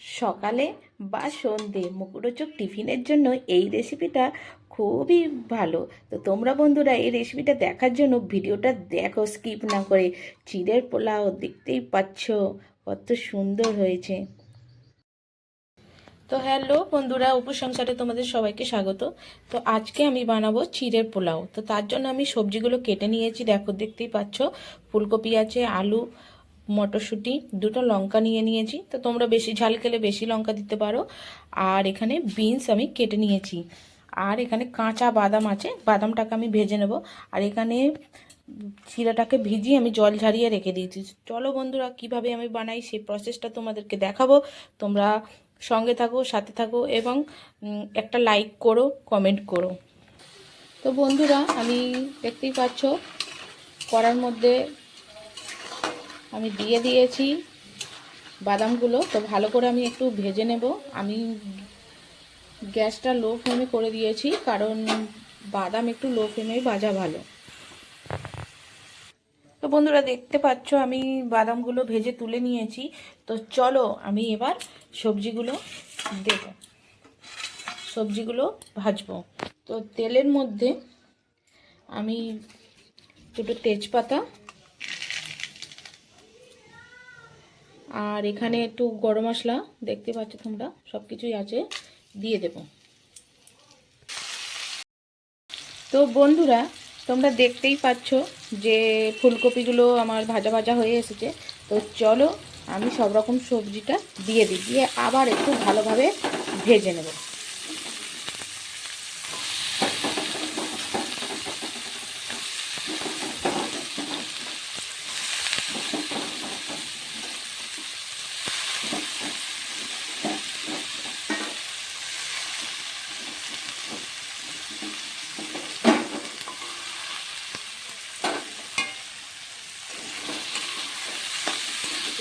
সকালে বা সন্ধে মুখরোচক টিফিনের জন্য এই রেসিপিটা খুবই ভালো। তো তোমরা বন্ধুরা এই রেসিপিটা দেখার জন্য ভিডিওটা দেখো স্কিপ না করে। চিড়ের পোলাও দেখতেই পাচ্ছ কত সুন্দর হয়েছে। তো হ্যালো বন্ধুরা উপসংসারে তোমাদের সবাইকে স্বাগত। তো আজকে আমি বানাবো চিড়ের পোলাও। তো তার জন্য আমি সবজিগুলো কেটে নিয়েছি। দেখো, দেখতেই পাচ্ছ, ফুলকপি আছে, আলু মটরশুঁটি, দুটো লঙ্কা নিয়ে নিয়েছি। তো তোমরা বেশি ঝাল খেলে বেশি লঙ্কা দিতে পারো। আর এখানে বিনস আমি কেটে নিয়েছি। আর এখানে কাঁচা বাদাম আছে, বাদামটাকে আমি ভেজে নেব। আর এখানে চিরাটাকে ভিজিয়ে আমি জল ঝারিয়ে রেখে দিয়েছি। চলো বন্ধুরা, কীভাবে আমি বানাই সেই প্রসেসটা তোমাদেরকে দেখাবো। তোমরা সঙ্গে থাকো, সাথে থাকো এবং একটা লাইক করো কমেন্ট করো। তো বন্ধুরা, আমি দেখতেই পাচ্ছ করার মধ্যে আমি দিয়ে দিয়েছি বাদামগুলো, তো ভালো করে আমি একটু ভেজে নেব। আমি গ্যাসটা লো ফ্লেমে করে দিয়েছি, কারণ বাদাম একটু লো ফ্লেমে ভাজা ভালো। তো বন্ধুরা, দেখতে পাচ্ছ আমি বাদামগুলো ভেজে তুলে নিয়েছি। তো চলো আমি এবার সবজিগুলো দেব। সবজিগুলো ভাজবো। তো তেলের মধ্যে আমি দুটো তেজপাতা আর এখানে একটু গরম মশলা, দেখতে পাচ্ছ তোমরা সব কিছুই আছে, দিয়ে দেব। তো বন্ধুরা, তোমরা দেখতেই পাচ্ছ যে ফুলকপিগুলো আমার ভাজা ভাজা হয়ে এসেছে। তো চলো, আমি সব রকম সবজিটা দিয়ে দিই, দিয়ে আবার একটু ভালোভাবে ভেজে নেব।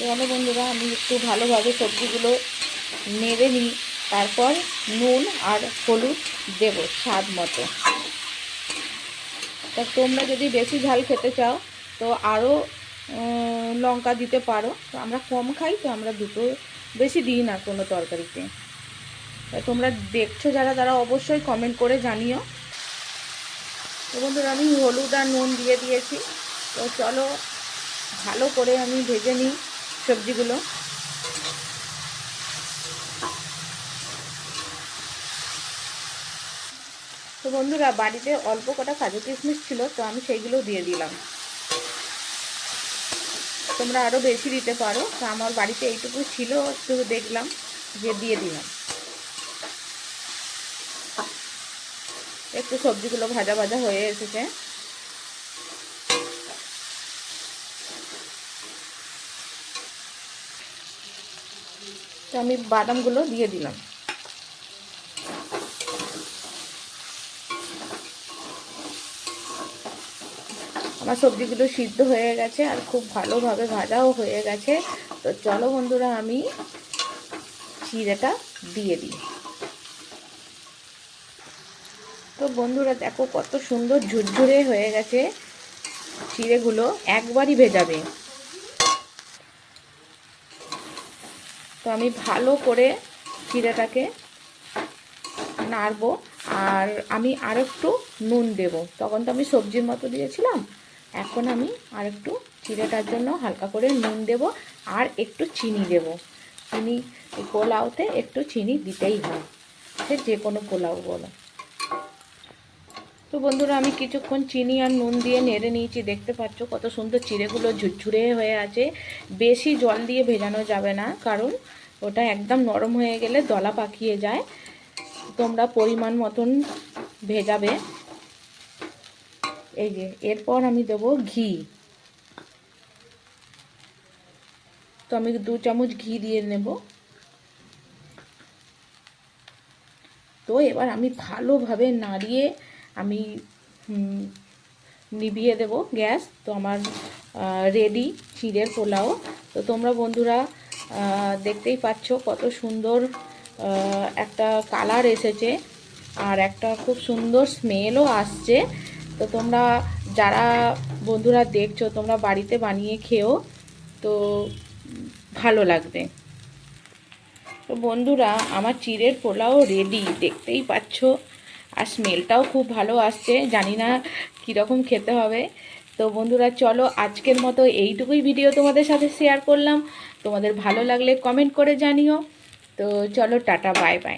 এখানে বন্ধুরা আমি একটু ভালোভাবে সবজিগুলো নেড়ে নিই। তারপর নুন আর হলুদ দেব স্বাদ মতো। তা তোমরা যদি বেশি ঝাল খেতে চাও, তো আরও লঙ্কা দিতে পারো। তো আমরা কম খাই, তো আমরা দুটো বেশি দিই না কোনো তরকারিতে। তা তোমরা দেখছ যারা, তারা অবশ্যই কমেন্ট করে জানিও। তো বন্ধুরা আমি হলুদ আর নুন দিয়ে দিয়েছি। তো চলো ভালো করে আমি ভেজে নিই। সবজিগুলো। তো বন্ধুরা, বাড়িতে অল্প কটা কাজু কিশমিশ ছিল, তো আমি সেইগুলো দিয়ে দিলাম। তোমরা আরও বেশি দিতে পারো, তো আমার বাড়িতে এইটুকু ছিল, একটু দেখলাম যে দিয়ে দিলাম। একটু সবজিগুলো ভাজা ভাজা হয়ে এসেছে। তো আমি বাদামগুলো দিয়ে দিলাম। আমার সবজিগুলো সিদ্ধ হয়ে গেছে আর খুব ভালোভাবে ভাজাও হয়ে গেছে। তো চলো বন্ধুরা, আমি চিড়েটা দিয়ে দিই। তো বন্ধুরা, দেখো কত সুন্দর ঝুরঝুরে হয়ে গেছে। চিড়েগুলো একবারই ভেজাবে। তো আমি ভালো করে চিড়েটাকে নাড়ব আর আমি আরেকটু নুন দেব। তখন তো আমি সবজির মতো দিয়েছিলাম। এখন আমি আর একটু চিড়েটার জন্য হালকা করে নুন দেব আর একটু চিনি দেব। চিনি পোলাওতে একটু চিনি দিতেই হয়। সে যে কোনো পোলাও বলো। তো বন্ধুরা, আমি কিছুক্ষণ চিনি আর নুন দিয়ে নেড়ে নিয়েছি। দেখতে পাচ্ছ কত সুন্দর চিড়েগুলো ঝুরঝুরে হয়ে আছে। বেশি জল দিয়ে ভেজানো যাবে না, কারণ ওটা একদম নরম হয়ে গেলে দলা পাকিয়ে যায়। তোমরা পরিমাণ মতন ভেজাবে। এই যে, এরপর আমি দেব ঘি। তো আমি দু চামচ ঘি দিয়ে নেব। তো এবার আমি ভালোভাবে নাড়িয়ে আমি নিভিয়ে দেব গ্যাস। তো আমার রেডি চিড়ের পোলাও। তো তোমরা বন্ধুরা দেখতেই পাচ্ছ কত সুন্দর একটা কালার এসেছে আর একটা খুব সুন্দর স্মেলও আসছে। তো তোমরা যারা বন্ধুরা দেখছ, তোমরা বাড়িতে বানিয়ে খেও। তো ভালো লাগবে। তো বন্ধুরা, আমার চিড়ের পোলাও রেডি। দেখতেই পাচ্ছ। আর স্মেলটাও খুব ভালো আসছে, জানি না কীরকম খেতে হবে। তো বন্ধুরা, চলো আজকের মতো এইটুকুই ভিডিও তোমাদের সাথে শেয়ার করলাম। তোমাদের ভালো লাগলে কমেন্ট করে জানিও। তো চলো টাটা বাই বাই